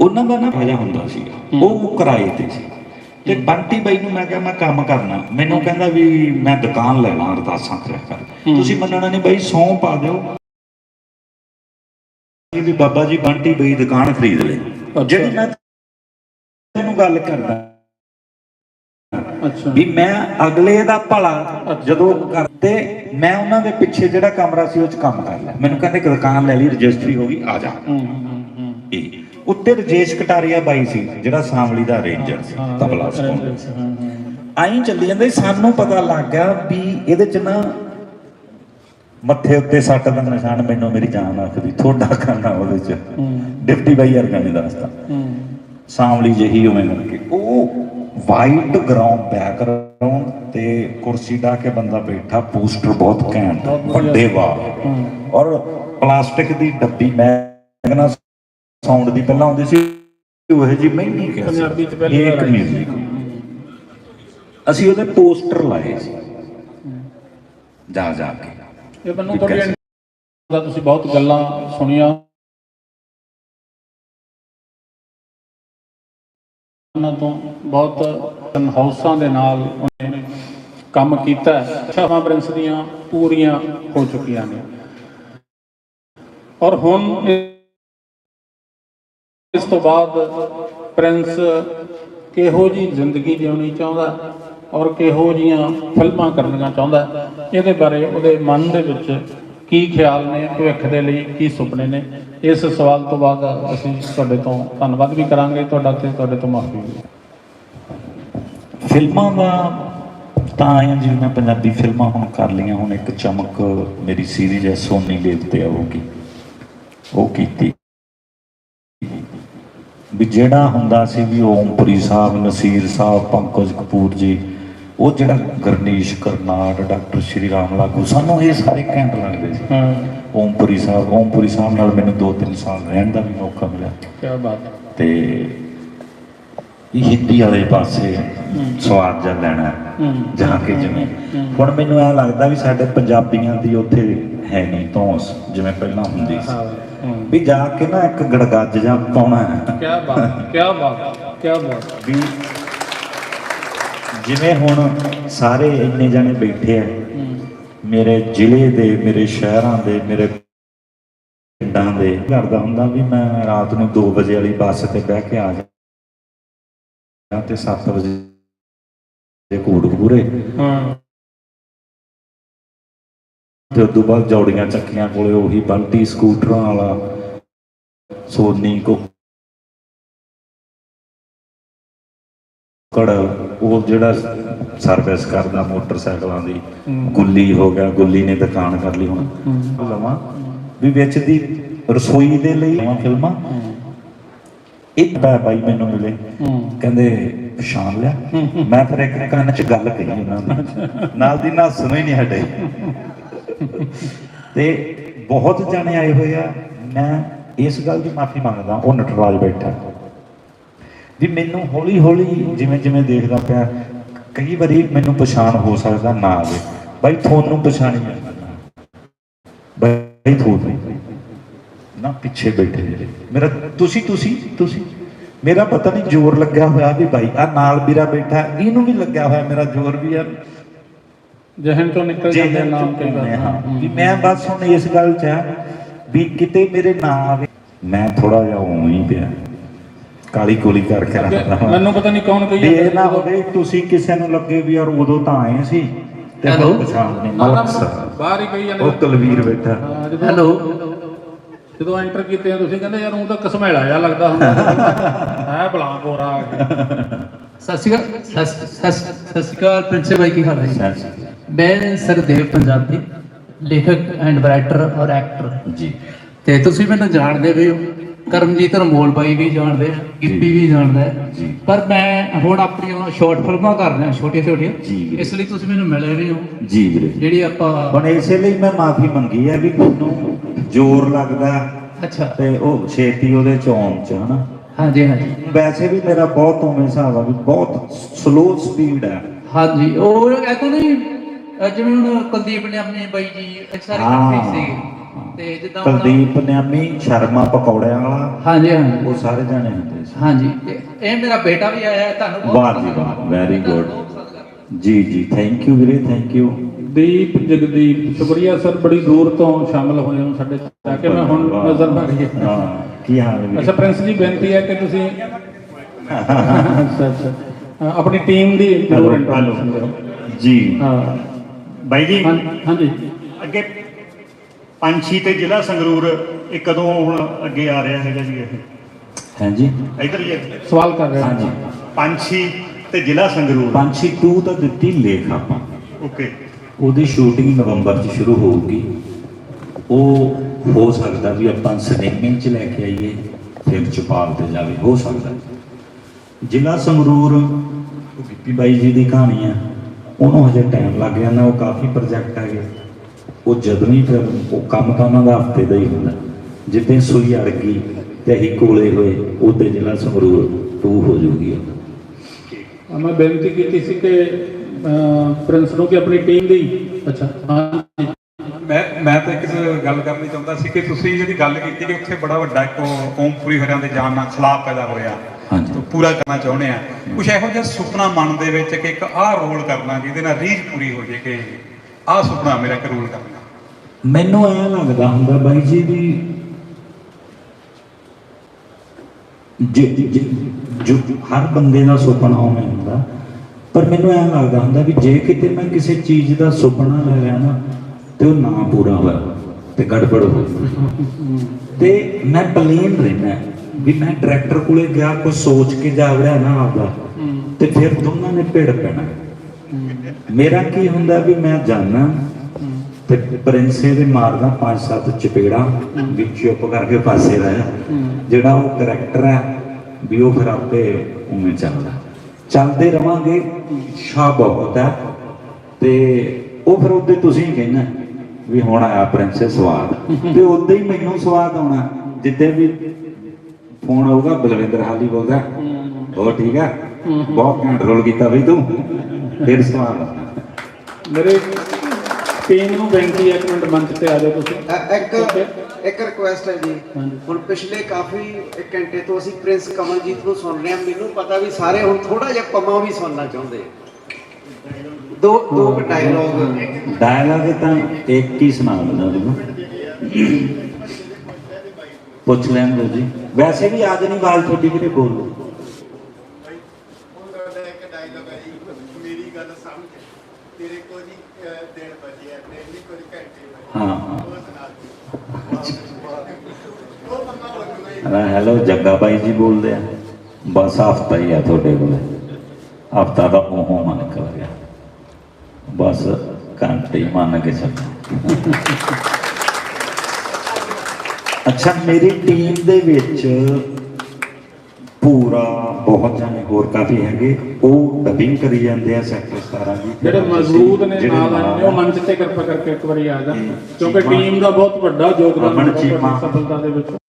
ਉਹਨਾਂ ਦਾ ਨਾ ਭਜਾ ਹੁੰਦਾ ਸੀ ਉਹ ਕਿਰਾਏ ਤੇ ਸੀ। ਤੇ ਬੰਟੀ ਬਾਈ ਨੂੰ ਮੈਂ ਕਿਹਾ ਮੈਂ ਕੰਮ ਕਰਨਾ। ਮੈਨੂੰ ਕਹਿੰਦਾ ਵੀ ਮੈਂ ਦੁਕਾਨ ਲੈ ਲਾਂ ਅਰਦਾਸਾਂ ਕਰਿਆ ਕਰ। ਤੁਸੀਂ ਮੰਨਣਾ ਨਹੀਂ ਬਾਈ ਸੌਂ ਪਾ ਦਿਓ। ਵੀ ਬਾਬਾ ਜੀ ਬੰਟੀ ਬਾਈ ਦੁਕਾਨ ਖਰੀਦ ਲੈ ਜਿਹੜੀ ਮੈਂ ਤੈਨੂੰ ਗੱਲ ਕਰਦਾ। ਅੱਛਾ। ਵੀ ਮੈਂ ਅਗਲੇ ਦਾ ਭਲਾ ਜਦੋਂ ਕਰਤੇ ਮੈਂ ਉਹਨਾਂ ਦੇ ਪਿੱਛੇ ਜਿਹੜਾ ਕਮਰਾ ਸੀ ਉਹ ਚ ਕੰਮ ਕਰ ਲਿਆ। ਮੈਨੂੰ ਕਹਿੰਦੇ ਕਿ ਦੁਕਾਨ ਲੈ ਲਈ ਰਜਿਸਟਰੀ ਹੋ ਗਈ ਆ ਜਾ। ਇਹ ਉੱਤੇ ਰਜੇਸ਼ ਕਟਾਰੀਆ ਬਾਈ ਸੀ ਜਿਹੜਾ ਸਾਂਵਲੀ ਦਾ ਰੇਂਜਰ ਸੀ ਤਬਲਾ ਹਾਂ ਆਈ ਚੱਲੀ ਜਾਂਦੇ ਸਾਨੂੰ ਪਤਾ ਲੱਗ ਗਿਆ ਵੀ ਇਹਦੇ ਚ ਨਾ ਮੱਥੇ ਉੱਤੇ ਸੱਟ ਦਾ ਨਿਸ਼ਾਨ ਮੈਨੂੰ ਮੇਰੀ ਜਾਨ ਆਖਦੀ ਥੋੜਾ ਖਾਨਾ ਉਹਦੇ ਚ। ਡਿਪਟੀ ਬਾਈ ਵਰਗਾ ਨਹੀਂ ਦੱਸਦਾ। ਸਾਂਵਲੀ ਜਿਹੀ ਉਵੇਂ ਕਰਕੇ। ਉਹ ਵਾਈਟ ਗਰਾਊਂਡ ਬੈਕਗ੍ਰਾਉਂਡ ਤੇ ਕੁਰਸੀ ਢਾ ਕੇ ਬੰਦਾ ਬੈਠਾ ਪੋਸਟਰ ਬਹੁਤ ਘੈਂਟ। ਵੱਡੇ ਹੂੰ। ਔਰ ਪਲਾਸਟਿਕ ਦੀ ਡੱਬੀ ਮੈਗਨਾ ਸਾਊਂਡ ਦੀ ਪਹਿਲਾਂ ਆਉਂਦੀ ਸੀ ਉਹ ਜੀ ਮਹਿੰਗੀ ਕਿਹਾ ਪੰਜਾਬੀ ਚ ਪਹਿਲੀ ਇੱਕ ਵਾਰ ਆਈ। ਮਿਊਜ਼ਿਕ ਅਸੀਂ ਉਹਦੇ ਪੋਸਟਰ ਲਾਏ ਸੀ। ਜਾ ਜਾ ਕੇ। ਇਹ ਮੈਨੂੰ ਤੁਹਾਡੀ? ਦਾ ਤੁਸੀਂ ਬਹੁਤ ਗੱਲਾਂ ਸੁਣੀਆਂ। ਉਹਨਾਂ ਤੋਂ ਬਹੁਤ ਹਾਊਸਾਂ ਦੇ ਨਾਲ ਉਹਨੇ ਕੰਮ ਕੀਤਾ। ਹੈ ਸ਼ਾਮਾ ਪ੍ਰਿੰਸ ਦੀਆਂ ਪੂਰੀਆਂ ਹੋ ਚੁੱਕੀਆਂ ਨੇ। ਔਰ ਹੁਣ ਇਹ- ਇਸ ਤੋਂ ਬਾਅਦ ਪ੍ਰਿੰਸ ਕਿਹੋ ਜੀ ਜ਼ਿੰਦਗੀ ਜਿਉਣੀ ਚਾਹੁੰਦਾ ਔਰ ਕਿਹੋ ਜੀਆਂ ਫਿਲਮਾਂ ਕਰਨੀਆਂ ਚਾਹੁੰਦਾ, ਇਹਦੇ ਬਾਰੇ ਉਹਦੇ ਮਨ ਦੇ ਵਿੱਚ ਕੀ ਖਿਆਲ ਨੇ, ਭਵਿੱਖ ਦੇ ਲਈ ਕੀ ਸੁਪਨੇ ਨੇ, ਇਸ ਸਵਾਲ ਤੋਂ ਬਾਅਦ ਅਸੀਂ ਤੁਹਾਡੇ ਤੋਂ ਧੰਨਵਾਦ ਵੀ ਕਰਾਂਗੇ, ਤੁਹਾਡਾ ਤੇ ਤੁਹਾਡੇ ਤੋਂ ਮਾਫੀ ਵੀ। ਫਿਲਮਾਂ ਦਾ ਤਾਂ ਆਇਆ ਜਿਵੇਂ ਮੈਂ ਪੰਜਾਬੀ ਫਿਲਮਾਂ ਹੁਣ ਕਰ ਲਈਆਂ, ਹੁਣ ਇੱਕ ਚਮਕ ਮੇਰੀ ਸੀਰੀਜ਼ ਹੈ, ਸੋਨੀ ਲੇਵ ਤੇ ਆਉਗੀ ਉਹ ਕੀਤੀ ਵੀ ਜਿਹੜਾ ਹੁੰਦਾ ਸੀ ਵੀ ਓਮਪੁਰੀ ਸਾਹਿਬ ਨਸੀਰ ਸਾਹਿਬ ਪੰਕਜ ਕਪੂਰ ਜੀ ਉਹ ਜਿਹੜਾ ਗਰਨੀਸ਼ ਕਰਨਾੜ ਡਾਕਟਰ ਸ਼੍ਰੀ ਰਾਮ ਲਾਗੂ ਸਾਨੂੰ ਇਹ ਸਾਰੇ ਘੈਂਟ ਲੱਗਦੇ ਸੀ। ਹਾਂ। ਓਮਪੁਰੀ ਸਾਹਿਬ ਓਮਪੁਰੀ ਸਾਹਿਬ ਨਾਲ ਮੈਨੂੰ 2-3 ਸਾਲ ਰਹਿਣ ਦਾ ਵੀ ਮੌਕਾ ਮਿਲਿਆ। ਕੀ ਬਾਤ। ਤੇ ਇਹ ਹਿੰਦੀ ਵਾਲੇ ਪਾਸੇ ਸਵਾਦ ਜਾ ਲੈਣਾ। ਜਾ ਕੇ ਜਿਵੇਂ। ਹੁਣ ਮੈਨੂੰ ਐ ਲੱਗਦਾ ਵੀ ਸਾਡੇ ਪੰਜਾਬੀਆਂ ਦੀ ਉੱਥੇ ਹੈ ਨਹੀਂ ਧੌਂਸ ਜਿਵੇਂ ਪਹਿਲਾਂ ਹੁੰਦੀ ਸੀ। ਵੀ ਜਾ ਕੇ ਨਾ ਇੱਕ ਗੜਗੱਜ ਜਾਂ ਪਾਉਣਾ ਹੈ। ਕੀ ਬਾਤ ਕੀ ਬਾਤ ਕੀ ਬਾਤ। ਵੀ ਜਿਵੇਂ ਹੁਣ ਸਾਰੇ ਇੰਨੇ ਜਣੇ ਬੈਠੇ ਆ। ਮੇਰੇ ਜ਼ਿਲ੍ਹੇ ਦੇ ਮੇਰੇ ਸ਼ਹਿਰਾਂ ਦੇ ਮੇਰੇ ਪਿੰਡਾਂ ਦੇ ਕਰਦਾ ਹੁੰਦਾ ਵੀ ਮੈਂ ਰਾਤ ਨੂੰ 2 ਵਜੇ ਵਾਲੀ ਬੱਸ ਤੇ ਬਹਿ ਕੇ ਆ ਜਾ ਤੇ 7 ਵਜੇ ਦੇ ਕੋਟਕਪੂਰੇ ਹਾਂ ਤੇ ਉਦੋਂ ਬਾਅਦ ਜੌੜੀਆਂ ਚੱਕੀਆਂ ਕੋਲੇ ਉਹੀ ਬੰਟੀ ਸਕੂਟਰਾਂ ਵਾਲਾ ਸੋਨੀ ਕੋ ਕੜ ਉਹ ਜਿਹੜਾ ਸਰਵਿਸ ਕਰਦਾ ਮੋਟਰਸਾਈਕਲਾਂ ਦੀ। ਗੁੱਲੀ ਹੋ ਗਿਆ ਗੁੱਲੀ ਨੇ ਦੁਕਾਨ ਕਰ ਲਈ ਹੁਣ। ਲਵਾਂ ਵੀ ਵਿੱਚ ਦੀ ਰਸੋਈ ਦੇ ਲਈ ਫਿਲਮਾਂ। ਇੱਕ ਬਾ ਬਾਈ ਮੈਨੂੰ ਮਿਲੇ। ਕਹਿੰਦੇ ਪਛਾਣ ਲਿਆ। ਮੈਂ ਫਿਰ ਇੱਕ ਕੰਨ 'ਚ ਗੱਲ ਕਹੀ ਉਹਨਾਂ ਦੀ। ਨਾਲ ਦੀ ਨਾਲ ਸੁਣੋ ਹੀ ਨਹੀਂ ਹਟੇ। ਤੇ ਬਹੁਤ ਜਾਣੇ ਆਏ ਹੋਏ ਆ। ਮੈਂ ਇਸ ਗੱਲ ਦੀ ਮਾਫੀ ਮੰਗਦਾ ਉਹ ਨਟਰਾਜ ਬੈਠਾ। ਵੀ ਮੈਨੂੰ ਹੌਲੀ ਹੌਲੀ ਜਿਵੇਂ ਜਿਵੇਂ ਦੇਖਦਾ ਪਿਆ ਕਈ ਵਾਰੀ ਮੈਨੂੰ ਪਛਾਣ ਹੋ ਸਕਦਾ ਨਾ ਆਵੇ। ਬਾਈ ਤੁਹਾਨੂੰ ਪਛਾਣੀ ਬਾਈ ਤੁਹਾਨੂੰ ਨਾ ਪਿੱਛੇ ਬੈਠੇ ਜਿਹੜੇ। ਮੇਰਾ ਤੁਸੀਂ ਤੁਸੀਂ ਤੁਸੀਂ। ਮੇਰਾ ਪਤਾ ਨਹੀਂ ਜ਼ੋਰ ਲੱਗਿਆ ਹੋਇਆ ਵੀ ਭਾਈ ਆ ਨਾਲ ਵੀਰਾ ਬੈਠਾ ਇਹਨੂੰ ਵੀ ਲੱਗਿਆ ਹੋਇਆ ਮੇਰਾ ਜ਼ੋਰ ਵੀ ਯਾਰ। ਜਹਨ ਤੋਂ ਨਿਕਲ ਜਾਂਦੇ ਆ ਨਾਮ ਹਾਂ। ਵੀ ਮੈਂ ਬਸ ਹੁਣ ਇਸ ਗੱਲ 'ਚ ਆ ਵੀ ਕਿਤੇ ਮੇਰੇ ਨਾਂ ਆਵੇ। ਮੈਂ ਥੋੜਾ ਜਿਹਾ ਉਂ ਹੀ ਪਿਆ। ਕਾਲੀ ਕੋਲੀ ਕਰਕੇ ਰੱਖਦਾ ਮੈਨੂੰ ਪਤਾ ਨਹੀਂ ਕੌਣ ਕਹੀ ਇਹ ਨਾ ਹੋਵੇ ਤੁਸੀਂ ਕਿਸੇ ਨੂੰ ਲੱਗੇ ਵੀ ਯਾਰ ਉਦੋਂ ਤਾਂ ਆਏ ਸੀ। ਤੇ? ਹੁਣ ਪਛਾਣ ਨਹੀਂ। ਮਲਕ ਸਰ ਬਾਹਰ ਹੀ ਕਹੀ ਜਾਂਦੇ ਉਹ ਕੁਲਵੀਰ ਬੈਠਾ। ਹਾਂ, ਜਦੋਂ ਐਂਟਰ ਕੀਤੇ ਆ ਤੁਸੀਂ ਕਹਿੰਦੇ ਯਾਰ ਉਹ ਤਾਂ ਕਸਮੈਲਾ ਜਿਹਾ ਲੱਗਦਾ ਹੁੰਦਾ। ਹੈ ਬਲਾਂ ਕੋਰਾ ਆ ਗਿਆ ਸਤਿ ਸ਼੍ਰੀ ਅਕਾਲ ਸਤਿ- ਸ਼੍ਰੀ ਅਕਾਲ ਪ੍ਰਿੰਸੀਪਲ ਭਾਈ ਕੀ ਹਾਲ ਹੈ ਮੈਂ ਸਰਦੇਵ ਪੰਜਾਬੀ ਲੇਖਕ ਐਂਡ ਰਾਈਟਰ ਔਰ ਐਕਟਰ ਜੀ। ਤੇ ਤੁਸੀਂ ਮੈਨੂੰ ਜਾਣਦੇ ਵੀ ਹੋ ਕਰਮਜੀਤ ਅਨਮੋਲ ਬਾਈ ਵੀ ਜਾਣਦੇ ਆ ਗਿੱਪੀ ਵੀ ਜਾਣਦਾ ਹੈ। ਪਰ ਮੈਂ ਹੁਣ ਆਪਣੀਆਂ ਸ਼ਾਰਟ ਫਿਲਮਾਂ ਕਰ ਰਿਹਾ ਛੋਟੀਆਂ ਛੋਟੀਆਂ। ਇਸ ਲਈ ਤੁਸੀਂ ਮੈਨੂੰ ਮਿਲੇ ਵੀ ਹੋ। ਜੀ ਵੀਰੇ। ਜਿਹੜੀ ਆਪਾਂ ਹੁਣ ਇਸੇ ਲਈ ਮੈਂ ਮਾਫੀ ਮੰਗੀ ਹੈ ਵੀ ਮੈਨੂੰ ਜ਼ੋਰ ਲੱਗਦਾ ਅੱਛਾ। ਤੇ ਉਹ ਛੇਤੀ ਉਹਦੇ ਚ ਆਉਣ ਚ ਹਨਾ? ਹਾਂਜੀ ਹਾਂਜੀ। ਵੈਸੇ ਵੀ ਮੇਰਾ ਬਹੁਤ ਉਵੇਂ ਹਿਸਾਬ ਆ ਵੀ ਬਹੁਤ ਸਲੋ ਸਪੀਡ ਹੈ ਹਾਂਜੀ ਉਹ ਐਕੋ ਨਹੀਂ ਜਿਵੇਂ ਹੁਣ ਕੁਲਦੀਪ ਨੇ ਆਪਣੇ ਬਾਈ ਜੀ ਸਾਰੇ ਇਕੱਠੇ ਸੀ ਤੇ ਜਿੱਦਾਂ ਕੁਲਦੀਪ ਨਿਆਮੀ ਸ਼ਰਮਾ ਪਕੌੜਿਆਂ ਵਾਲਾ ਹਾਂਜੀ ਹਾਂਜੀ। ਉਹ ਸਾਰੇ ਜਾਣੇ ਹੁੰਦੇ ਸੀ। ਹਾਂਜੀ ਤੇ ਇਹ ਮੇਰਾ ਬੇਟਾ ਵੀ ਆਇਆ ਤੁਹਾਨੂੰ ਬਹੁਤ ਵਾਹ ਜੀ ਵਾਹ ਵੈਰੀ ਗੁੱਡ ਜੀ ਜੀ ਥੈਂਕ ਯੂ ਵੀਰੇ ਥੈਂਕ ਯੂ ਦੀਪ ਜਗਦੀਪ ਸ਼ੁਕਰੀਆ ਸਰ ਬੜੀ ਦੂਰ ਤੋਂ ਸ਼ਾਮਲ ਹੋਏ ਹੋ ਸਾਡੇ ਤਾਂ ਕਿ ਮੈਂ ਹੁਣ ਨਜ਼ਰ ਮਾਰੀ ਹੈ। ਹਾਂ ਕੀ ਹਾਲ ਹੈ? ਅੱਛਾ ਪ੍ਰਿੰਸ ਜੀ ਬੇਨਤੀ ਹੈ ਕਿ ਤੁਸੀਂ ਅੱਛਾ ਅੱਛਾ। ਅ, ਆਪਣੀ ਟੀਮ ਦੀ ਜ਼ਰੂਰ ਇੰਟਰੋਡਕਸ਼ਨ ਦਿਓ ਜੀ। ਹਾਂ। ਬਾਈ ਜੀ। ਹਾਂਜੀ। ਅੱਗੇ ਪੰਛੀ ਤੇ ਜ਼ਿਲ੍ਹਾ ਸੰਗਰੂਰ ਇਹ ਕਦੋਂ ਹੁਣ ਅੱਗੇ ਆ ਰਿਹਾ ਹੈਗਾ ਜੀ ਇਹ? ਹਾਂਜੀ। ਇਧਰ ਹੀ ਹੈ। ਸਵਾਲ ਕਰ ਰਹੇ ਹਾਂ। ਹਾਂਜੀ। ਪੰਛੀ ਤੇ ਜ਼ਿਲ੍ਹਾ ਸੰਗਰੂਰ। ਪੰਛੀ 2 ਤਾਂ ਦਿੱਤੀ ਲੇਖ ਆਪਾਂ। ਓਕੇ। ਉਹਦੀ ਸ਼ੂਟਿੰਗ ਨਵੰਬਰ 'ਚ ਸ਼ੁਰੂ ਹੋਊਗੀ। ਉਹ ਹੋ ਸਕਦਾ ਵੀ ਆਪਾਂ ਸਿਨੇਮੇ 'ਚ ਲੈ ਕੇ ਆਈਏ, ਫਿਰ ਚੁਪਾਲ ਤੇ ਜਾਵੇ, ਹੋ ਸਕਦਾ। ਜ਼ਿਲ੍ਹਾ ਸੰਗਰੂਰ, ਉਹ ਗਿੱਪੀ ਬਾਈ ਜੀ ਦੀ ਕਹਾਣੀ ਆ। ਉਹਨੂੰ ਹਜੇ ਟਾਈਮ ਲੱਗ ਜਾਂਦਾ ਉਹ ਕਾਫੀ ਪ੍ਰੋਜੈਕਟ ਹੈਗੇ ਉਹ ਜਦੋਂ ਹੀ ਫਿਰ ਉਹ ਕੰਮ ਤਾਂ ਉਹਨਾਂ ਦਾ ਹਫ਼ਤੇ ਦਾ ਹੀ ਹੁੰਦਾ। ਜਿੱਦਾਂ ਸੂਈ ਅੜ ਗਈ ਤੇ ਅਸੀਂ ਕੋਲੇ ਹੋਏ ਉਹਦੇ ਜ਼ਿਲ੍ਹਾ ਸੰਗਰੂਰ 2 ਹੋ ਜੂਗੀ ਮੈਂ ਬੇਨਤੀ ਕੀਤੀ ਸੀ ਕਿ ਪ੍ਰਿੰਸ ਨੂੰ ਕਿ ਆਪਣੀ ਟੀਮ ਦੀ। ਅੱਛਾ। ਹਾਂ ਮੈਂ ਮੈਂ ਤਾਂ ਇੱਕ ਗੱਲ ਕਰਨੀ ਚਾਹੁੰਦਾ ਸੀ ਕਿ ਤੁਸੀਂ ਜਿਹੜੀ ਗੱਲ ਕੀਤੀ ਕਿ ਉੱਥੇ ਬੜਾ ਵੱਡਾ ਇੱਕ ਕੌਮਪੁਰੀ ਹਰਿਆਂ ਦੇ ਜਾਨ ਨਾਲ ਖਿਲਾਫ ਪੈਦਾ ਹੋਇਆ। ਹਾਂਜੀ। ਤੋਂ ਪੂਰਾ ਕਰਨਾ ਚਾਹੁੰਦੇ ਆ। ਕੁਛ ਇਹੋ ਜਿਹਾ ਸੁਪਨਾ ਮਨ ਦੇ ਵਿੱਚ ਕਿ ਇੱਕ ਆਹ ਰੋਲ ਕਰਨਾ ਜਿਹਦੇ ਨਾਲ ਰੀਝ ਪੂਰੀ ਹੋ ਜੇ ਕਿ ਆਹ ਸੁਪਨਾ ਮੇਰਾ ਇੱਕ ਰੋਲ ਕਰਨਾ। ਮੈਨੂੰ ਐ ਲੱਗਦਾ ਹੁੰਦਾ ਬਾਈ ਜੀ ਵੀ ਜੇ ਜੇ- ਜੋ ਹਰ ਬੰਦੇ ਦਾ ਸੁਪਨਾ ਉਵੇਂ ਹੁੰਦਾ। ਪਰ ਮੈਨੂੰ ਐਂ ਲੱਗਦਾ ਹੁੰਦਾ ਵੀ ਜੇ ਕਿਤੇ ਮੈਂ ਕਿਸੇ ਚੀਜ਼ ਦਾ ਸੁਪਨਾ ਲੈ ਲਿਆ ਨਾ, ਤੇ ਉਹ ਨਾ ਪੂਰਾ ਹੋਇਆ ਤੇ ਗੜਬੜ ਹੋ ਤੇ ਮੈਂ ਪਲੇਨ ਰਹਿਣਾ ਵੀ ਮੈਂ ਡਾਇਰੈਕਟਰ ਕੋਲੇ ਗਿਆ ਕੋਈ ਸੋਚ ਕੇ ਜਾ ਨਾ ਆਪਦਾ, ਤੇ ਫਿਰ ਦੋਨਾਂ ਨੇ ਭਿੜ ਪੈਣਾ। ਮੇਰਾ ਕੀ ਹੁੰਦਾ ਵੀ ਮੈਂ ਜਾਣਾ ਤੇ ਪ੍ਰਿੰਸੇ ਦੇ ਮਾਰਦਾ ਪੰਜ ਸੱਤ ਚਪੇੜਾ ਵੀ ਚੁੱਪ ਕਰਕੇ ਪਾਸੇ ਰਹਿ ਜਿਹੜਾ ਉਹ ਕਰੈਕਟਰ ਹੈ ਵੀ ਉਹ ਫਿਰ ਆਪੇ ਉਵੇਂ ਚੱਲਦਾ। ਚੱਲਦੇ ਰਵਾਂਗੇ। ਸ਼ਾ ਬਹੁਤ ਹੈ ਤੇ ਉਹ ਫਿਰ ਉਹਦੇ ਤੁਸੀਂ ਹੀ ਵੀ ਹੁਣ ਆਇਆ ਪ੍ਰਿੰਸੇ ਸਵਾਦ। ਤੇ ਉਦੋਂ ਹੀ ਮੈਨੂੰ ਸਵਾਦ ਆਉਣਾ। ਜਿੱਦੇ ਵੀ ਫੋਨ ਆਊਗਾ, ਬਲਵਿੰਦਰ ਹਾਲੀ ਬੋਲਦਾ ਉਹ ਠੀਕ ਆ ਬਹੁਤ ਕੰਟਰੋਲ ਕੀਤਾ ਬਈ ਤੂੰ। ਫਿਰ ਸਵਾਦ ਮੇਰੇ ਟੀਮ ਨੂੰ ਬੇਨਤੀ ਹੈ ਇੱਕ ਮਿੰਟ ਮੰਚ ਤੇ ਆ ਜਾਓ ਤੁਸੀਂ। ਅ- ਇੱਕ ਇੱਕ ਰਿਕੁਐਸਟ ਹੈ ਜੀ। ਹਾਂਜੀ। ਹੁਣ ਪਿਛਲੇ ਕਾਫੀ ਇੱਕ ਘੰਟੇ ਤੋਂ ਅਸੀਂ ਪ੍ਰਿੰਸ ਕਮਲਜੀਤ ਨੂੰ ਸੁਣ ਰਹੇ ਹਾਂ। ਮੈਨੂੰ ਪਤਾ ਵੀ ਸਾਰੇ ਹੁਣ ਥੋੜਾ ਜਿਹਾ ਪਮਾ ਵੀ ਸੁਣਨਾ ਚਾਹੁੰਦੇ ਆ। ਦੋ ਦੋ ਕੁ ਡਾਇਲੌਗ ਡਾਇਲੌਗ ਤਾਂ ਇੱਕ ਹੀ ਸੁਣਾ ਦਿੰਦਾ ਤੁਹਾਨੂੰ ਪੁੱਛ ਲੈਣ ਦਿਓ ਜੀ। ਵੈਸੇ ਵੀ ਆਜ ਨਹੀਂ ਬਾਲ ਤੁਹਾਡੀ ਵੀਰੇ ਬੋਲੋ ਉਹਦਾ ਇੱਕ ਡਾਇਲੌਗ ਹੈ ਜੀ ਮੇਰੀ ਗੱਲ ਸਮਝ ਤੇਰੇ ਕੋਲ ਜੀ ਅਹ, ਦਿਨ ਬਚੇ ਆ ਦਿਨ ਨਹੀਂ ਕੁਝ ਘੰਟੇ ਬਚੇ ਹਾਂ। ਹਾਂ ਹੈਲੋ ਜੱਗਾ ਬਾਈ ਜੀ ਬੋਲਦੇ ਆ। ਬਸ ਹਫਤਾ ਹੀ ਆ ਤੁਹਾਡੇ ਕੋਲ। ਹਫਤਾ ਦਾ ਉਹ ਮਨ ਨਿਕਲ ਗਿਆ ਬਸ ਘੰਟੇ ਹੀ ਮੰਨ ਕੇ ਚੱਲੋ। ਅੱਛਾ, ਮੇਰੀ ਟੀਮ ਦੇ ਵਿੱਚ ਪੂਰਾ ਬਹੁਤ ਜਾਣੇ ਹੋਰ ਕਾਫੀ ਹੈਗੇ ਉਹ ਡਬਿੰਗ ਕਰੀ ਜਾਂਦੇ ਆ ਸੈਕਟਰ 17 ਜੀ ਜਿਹੜੇ ਮੌਜੂਦ ਨੇ ਨਾਲ ਆਏ ਉਹ ਮੰਚ ਤੇ ਕਿਰਪਾ ਕਰਕੇ ਇੱਕ ਵਾਰੀ ਆ ਜਾਣ ਕਿਉਂਕਿ ਟੀਮ ਦਾ ਬਹੁਤ ਵੱਡਾ ਯੋਗਦਾਨ ਹੈ। ਸਫਲਤਾ ਦੇ ਵਿੱਚ।